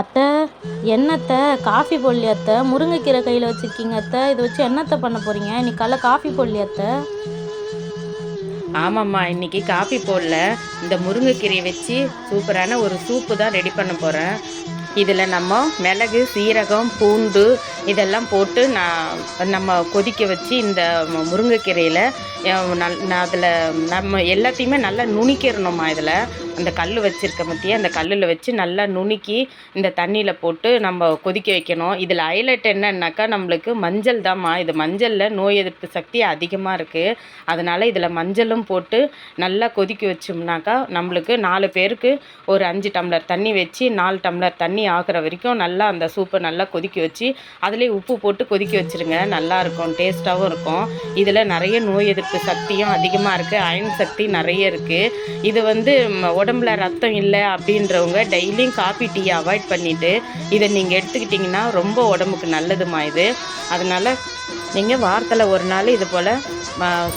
அத்தை என்னத்தை காஃபி பொல்லி அத்தை? முருங்கைக்கீரை கையில் வச்சுருக்கீங்க அத்தை. இதை வச்சு என்னத்தை பண்ண போகிறீங்க இன்னைக்கு காலைல காஃபி பொல்லி அத்தை? ஆமாம்மா இன்னைக்கு காஃபி போடல. இந்த முருங்கைக்கீரையை வச்சு சூப்பரான ஒரு சூப்பு தான் ரெடி பண்ண போகிறேன் இதில் நம்ம மிளகு சீரகம் பூண்டு இதெல்லாம் போட்டு நான் நம்ம கொதிக்க வச்சு இந்த முருங்கைக்கீரையில் நல் நான் அதில் நம்ம எல்லாத்தையுமே நல்லா நுணுக்கிடணுமா இதில். அந்த கல் வச்சுருக்க மத்திய அந்த கல்லில் வச்சு நல்லா நுணுக்கி இந்த தண்ணியில் போட்டு நம்ம கொதிக்க வைக்கணும். இதில் ஹைலைட் என்னன்னாக்கா நம்மளுக்கு மஞ்சள் தாம்மா. இது மஞ்சளில் நோய் எதிர்ப்பு சக்தி அதிகமாக இருக்குது அதனால் இதில் மஞ்சளும் போட்டு நல்லா கொதிக்க வச்சோம்னாக்கா நம்மளுக்கு நாலு பேருக்கு ஒரு அஞ்சு டம்ளர் தண்ணி வச்சு நாலு டம்ளர் தண்ணி ஆகுற வரைக்கும் நல்லா அந்த சூப்பை நல்லா கொதிக்க வச்சு அதுலேயே உப்பு போட்டு கொதிக்க வச்சுருங்க. நல்லாயிருக்கும் டேஸ்ட்டாகவும் இருக்கும். இதில் நிறைய நோய் எதிர்ப்பு சக்தியும் அதிகமாக இருக்குது அயன் சக்தி நிறைய இருக்குது இது வந்து உடம்புல ரத்தம் இல்லை அப்படின்றவங்க டெய்லியும் காஃபி டீயை அவாய்ட் பண்ணிவிட்டு இதை நீங்கள் எடுத்துக்கிட்டிங்கன்னா ரொம்ப உடம்புக்கு நல்லதுமா இது. அதனால் நீங்கள் வாரத்தில் ஒரு நாள் இது போல்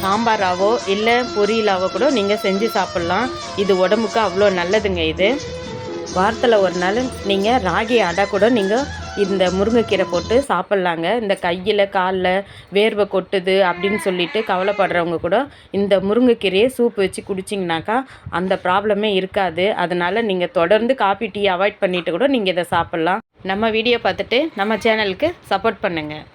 சாம்பாராவோ இல்லை பொரியலாவோ கூட நீங்கள் செஞ்சு சாப்பிட்லாம். இது உடம்புக்கு அவ்வளோ நல்லதுங்க இது. வாரத்தில் ஒரு நாள் நீங்கள் ராகி அடை கூட நீங்கள் இந்த முருங்கைக்கீரை போட்டு சாப்பிட்லாங்க. இந்த கையில் காலில் வேர்வை கொட்டுது அப்படின்னு சொல்லிட்டு கவலைப்படுறவங்க கூட இந்த முருங்கைக்கீரையை சூப் வச்சு குடிச்சிங்கனாக்கா அந்த ப்ராப்ளமே இருக்காது. அதனால் நீங்கள் தொடர்ந்து காப்பி டீ அவாய்ட் பண்ணிட்டு கூட நீங்கள் இதை சாப்பிட்லாம். நம்ம வீடியோ பார்த்துட்டு நம்ம சேனலுக்கு சப்போர்ட் பண்ணுங்கள்